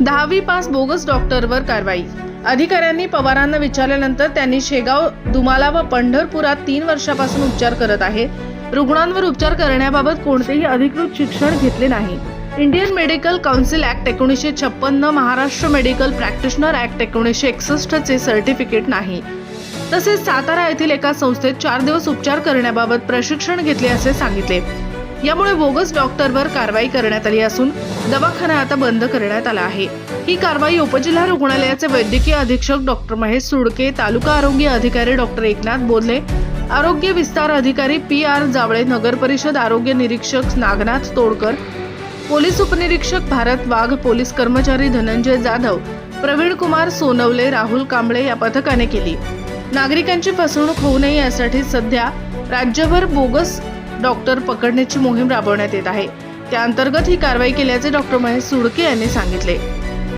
दहावी pass bogus डॉक्टरवर कारवाई. अधिकाऱ्यांनी पवारांना विचारल्यानंतर त्यांनी शेगाव दुमाला व पंढरपुरात तीन वर्षापासून उपचार करत आहे. रुग्णांवर उपचार करण्याबाबत कोणतेही अधिकृत शिक्षण घेतले नाही. इंडियन मेडिकल काउन्सिल ऍक्ट एकोणीसशे छप्पन्न महाराष्ट्र मेडिकल प्रॅक्टिशनर ऍक्ट एकोणीसशे एकसष्टचे सर्टिफिकेट नाही. तसेच सातारा येथील एका संस्थेत चार दिवस उपचार करण्याबाबत प्रशिक्षण घेतले असे सांगितले. यामुळे बोगस डॉक्टरवर कारवाई करण्यात आली असून दवाखाना आता बंद करण्यात आला आहे. ही कारवाई उपजिल्हा रुग्णालयाचे वैद्यकीय अधीक्षक डॉक्टर महेश सुडके तालुका आरोग्य अधिकारी डॉक्टर एकनाथ बोधले आरोग्य विस्तार अधिकारी पी आर जावळे नगर परिषद आरोग्य निरीक्षक नागनाथ तोडकर पोलीस उपनिरीक्षक भारत वाघ पोलीस कर्मचारी धनंजय जाधव प्रवीण कुमार सोनवले राहुल कांबळे या पथकाने केली. नागरिकांची फसवणूक होऊ नये यासाठी सध्या राज्यभर बोगस डॉक्टर पकडण्याची मोहीम राबवण्यात येत आहे. त्या अंतर्गत ही कारवाई केल्याचे डॉक्टर महेश सुडके यांनी सांगितले.